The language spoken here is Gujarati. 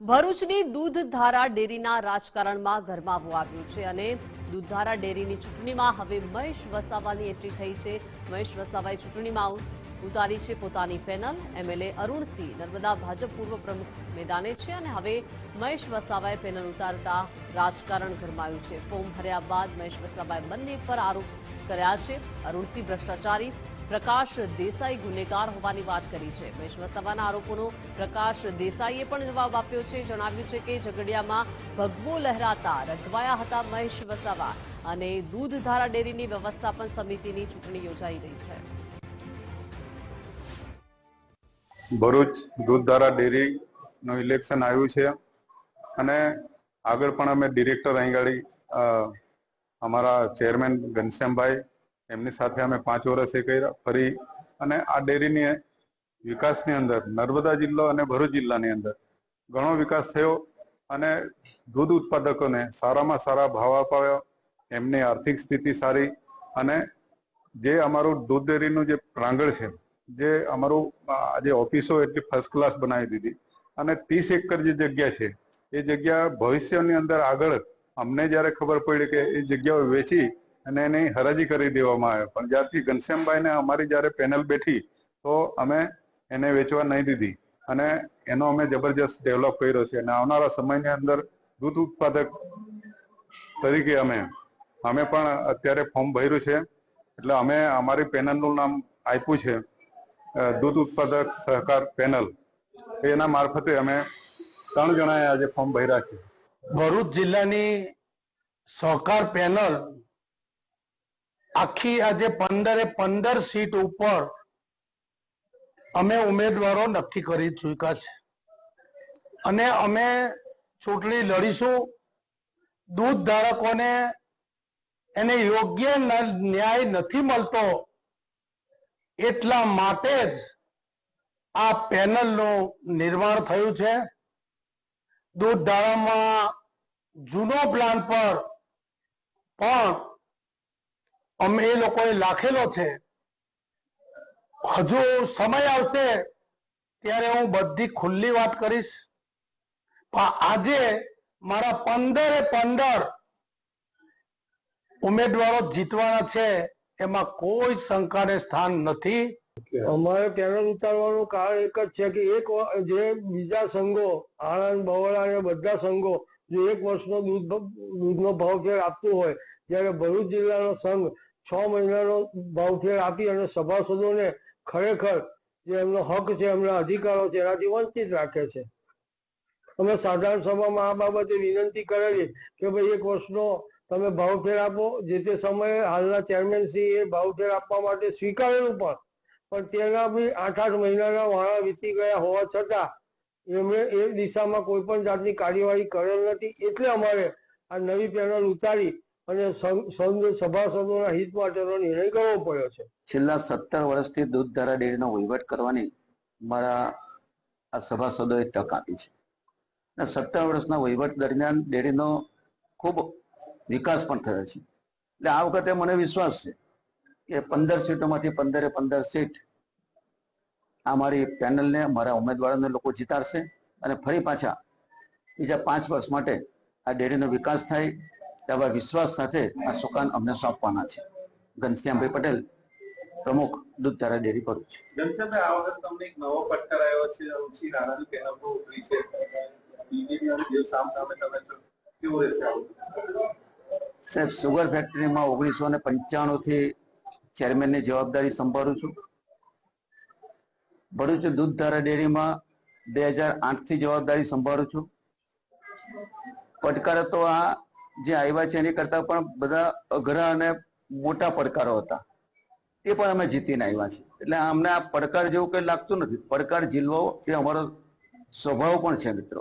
ભરૂચની દૂધધારા ડેરીના રાજકારણમાં ગરમાવો આવ્યો છે અને દૂધધારા ડેરીની ચૂંટણીમાં હવે મહેશ વસાવાની એન્ટ્રી થઈ છે. મહેશ વસાવાએ ચૂંટણીમાં ઉતારી છે પોતાની પેનલ. એમએલએ અરુણસિંહ નર્મદા ભાજપ પૂર્વ પ્રમુખ મેદાને છે અને હવે મહેશ વસાવાએ પેનલ ઉતારતા રાજકારણ ગરમાયું છે. ફોર્મ ભર્યા બાદ મહેશ વસાવાએ બંને પર આરોપ કર્યા છે. અરુણસિંહ ભ્રષ્ટાચારી પ્રકાશ દેસાઈ ગુનેગાર હોવાની વાત કરી છે. મહેશ વસાવાના આરોપોનો પ્રકાશ દેસાઈએ પણ જવાબ આપ્યો છે. જણાવ્યું છે કે ઝઘડિયામાં ભગવો લહેરાતા રઘવાયા હતા મહેશ વસાવા અને દૂધધારા ડેરીની વ્યવસ્થાપન સમિતિની ચૂંટણી યોજાઈ રહી છે. ભરૂચ દૂધધારા ડેરીનું ઇલેક્શન આવ્યું છે અને આગળ પણ અમે ડિરેક્ટર અહીં અમારા ચેરમેન ઘનશ્યામભાઈ એમની સાથે અમે પાંચ વર્ષ કર્યા, ફરી અને આ ડેરીની વિકાસની અંદર, નર્મદા જિલ્લો અને ભરૂચ જિલ્લાની અંદર ઘણો વિકાસ થયો અને દૂધ ઉત્પાદકોને સારામાં સારા ભાવ અપાવ્યો એમની આર્થિક સ્થિતિ સારી અને જે અમારું દૂધ ડેરીનું જે પ્રાંગણ છે, જે અમારું જે ઓફિસો એટલી ફર્સ્ટ ક્લાસ બનાવી દીધી અને ત્રીસ એકર જે જગ્યા છે, એ જગ્યા ભવિષ્યની અંદર આગળ અમને જ્યારે ખબર પડી કે એ જગ્યાઓ વેચી અને એની હરાજી કરી દેવામાં આવે પણ જ્યારથી ઘનશ્યામભાઈને અમારી જ્યારે પેનલ બેઠી, તો અમે એને વેચવા નહીં દીધી. અને એનો અમે જબરજસ્ત ડેવલપ કર્યો છે. અને આવનારા સમયની અંદર દૂધ ઉત્પાદક તરીકે અમે અમે પણ અત્યારે ફોર્મ ભર્યું છે. એટલે અમે અમારી પેનલનું નામ આપ્યું છે દૂધ ઉત્પાદક સહકાર પેનલ. એના મારફતે અમે ત્રણ જણાએ આજે ફોર્મ ભર્યા છે. ભરૂચ જિલ્લાની સહકાર પેનલ આખી આજે પંદરે પંદર સીટ ઉપર અમે ઉમેદવારો નક્કી કરી ચૂક્યા છે. અને અમે ચૂંટણી લડીશું. દૂધ ધારકોને એને યોગ્ય ન્યાય નથી મળતો એટલા માટે જ આ પેનલનું નિર્માણ થયું છે. દૂધ ધારામાં જૂનો પ્લાન પર પણ અમે એ લોકોએ લાખેલો છે. હજુ સમય આવશે ત્યારે હું બધી ખુલ્લી વાત કરીશ. પણ આજે મારા પંદરે પંદર ઉમેદવારો જીતવાના છે, એમાં કોઈ શંકાને સ્થાન નથી. અમારે પેનલ ઉતારવાનું કારણ એક જ છે કે એક જે બીજા સંઘો, આણંદ બવળા અને બધા સંઘો, જો એક વર્ષનો દૂધ દૂધનો ભાવ ફેર આપતું હોય, જ્યારે ભરૂચ જિલ્લાનો સંઘ છ મહિનાનો ભાવફેર આપી અને સભાસદોને ખરેખર જે એમનો હક છે, એમના અધિકારો છે, એનાથી વંચિત રાખે છે. અમે સાધારણ સભામાં આ બાબતે વિનંતી કરેલી કે ભાઈ એક વર્ષનો તમે ભાવફેર આપો, જે તે સમયે હાલના ચેરમેન શ્રી એ ભાવફેર આપવા માટે સ્વીકારેલું પણ. પણ તેના બી આઠ આઠ મહિનાના વાળા વીતી ગયા હોવા છતાં એમણે એ દિશામાં કોઈ પણ જાતની કાર્યવાહી કરેલ નથી. એટલે અમારે આ નવી પેનલ ઉતારી અને સંઘ સભાસદોના હિત માટેનો નિર્ણય કરવો પડ્યો છે. છેલ્લા સત્તર વર્ષથી દૂધધારા ડેરીનો વહીવટ કરવાની મારા આ સભાસદોએ તક આપી છે. અને સત્તર વર્ષના વહીવટ દરમિયાન ડેરીનો ખૂબ વિકાસ પણ થયો છે. એટલે આ વખતે મને વિશ્વાસ છે કે પંદર સીટોમાંથી પંદરે પંદર સીટ આ મારી પેનલને, મારા ઉમેદવારોને લોકો જીતાડશે અને ફરી પાછા બીજા પાંચ વર્ષ માટે આ ડેરીનો વિકાસ થાય તેવા વિશ્વાસ સાથે આ સુકાન અમને સોંપવાના છે. ઘનશ્યામભાઈ પટેલ પ્રમુખ દૂધધારા ડેરી ભરૂચ. ઘનશ્યામભાઈ આ વખત તમને એક નવો પડકાર આવ્યો છે ઋષિ રાણાની પેનલ પર ઉતરી છે બીજેપી સામ સામે તમે છો કેવું રહેશે સાહેબ સુગર ફેક્ટરીમાં ઓગણીસો ને પંચાણું થી ચેરમેનની જવાબદારી સંભાળું છું. ભરૂચ દૂધધારા ડેરીમાં બે હજાર આઠથી જવાબદારી સંભાળું છું. પડકારો તો આ જે આવ્યા છે એની કરતા પણ બધા અઘરા અને મોટા પડકારો હતા. તે પણ અમે જીતીને આવ્યા છે એટલે અમને આ પડકાર જેવું કઈ લાગતું નથી. પડકાર ઝીલવો એ અમારો સ્વભાવ પણ છે, મિત્રો.